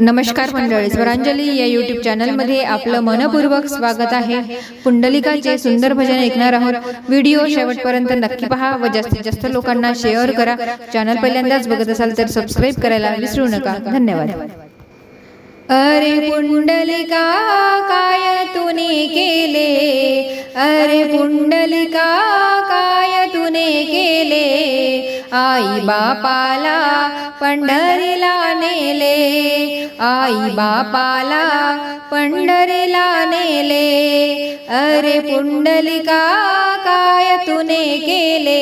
नमस्कार मंडळी स्वरांजली या युट्यूब चॅनलमध्ये आपलं मनपूर्वक स्वागत आहे. पुंडलिकाचे सुंदर भजन ऐकणार आहोत. व्हिडिओ शेवटपर्यंत नक्की पहा व जास्तीत जास्त लोकांना शेअर करा. चॅनल पहिल्यांदाच बघत असाल तर सबस्क्राईब करायला विसरू नका. धन्यवाद. अरे पुंडलिका काय तुने केले? अरे पुंडलिका काय तुने केले? आई बापाला पंढरीला नेले. आई बापाला पंढरीला नेले. अरे पुंडलिका काय तुने केले?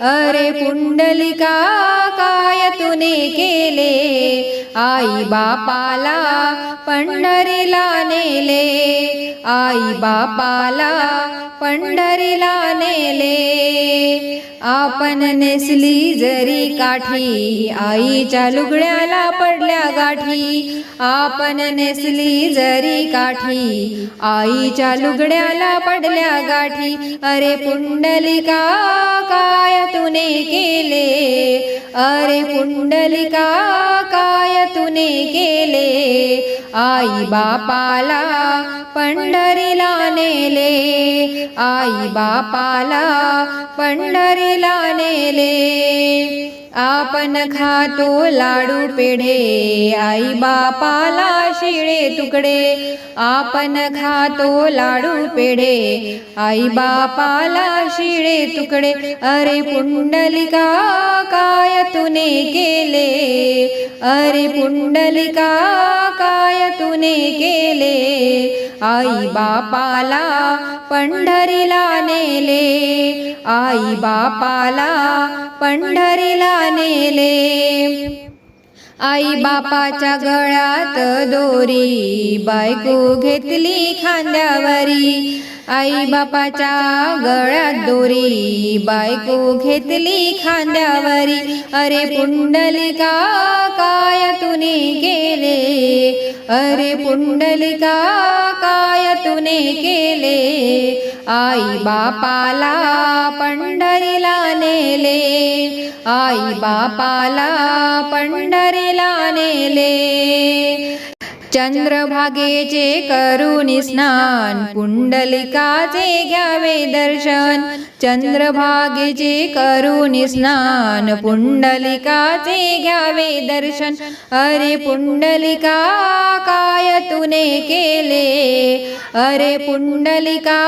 अरे पुंडलिका काय तुने केले? आई बापाला पंढरीला नेले. आई बापाला पंढरीला नेले. आपण नेसली जरी काठी आईच्या लुगड्याला पडल्या गाठी. आपण नेसली जरी काठी आईच्या लुगड्याला पडल्या गाठी. अरे पुंडलिका काय तुने केले? अरे पुंडलिका काय तुने केले. आई बापाला पंढरीला नेले. आई बापाला पंढरीला नेले. आपण खातो लाडू पेढे आई बापाला शिळे तुकडे. आपण खातो लाडू पेढे आई बापाला शिळे तुकडे. अरे पुंडलिका काय तुने केले? अरे पुंडलिका काय तुने केले? आई बापाला पंढरीला नेले. आई बापाला पंढरीला नेले. आई बापाच्या गळ्यात दोरी बायको घेतली खांद्यावरी. आई बापाच्या गळ्यात दोरी बायको घेतली खांद्यावरी. अरे पुंडलिका काय तुने केले अरे पुंडलिका काय तुने केले आई बापाला पंढरीला नेले. आई बापाला पंढरीला नेले. चंद्रभागेचे करुणी स्नान कुंडलिकाचे घ्यावे दर्शन. चंद्रभागेचे करुणी स्नान पुंडलिकाचे घ्यावे दर्शन. अरे पुंडलिका काय तुने केले? अरे पुंडलिका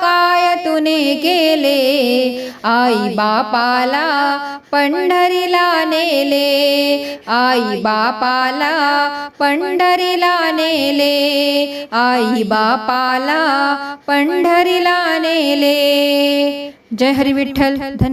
काय तुने केले? आई बापाला पंढरीला नेले. आई बापाला पंढरीला नेले. आई बापाला पंढरीला नेले. जय हरी विठ्ठल. धन्यवाद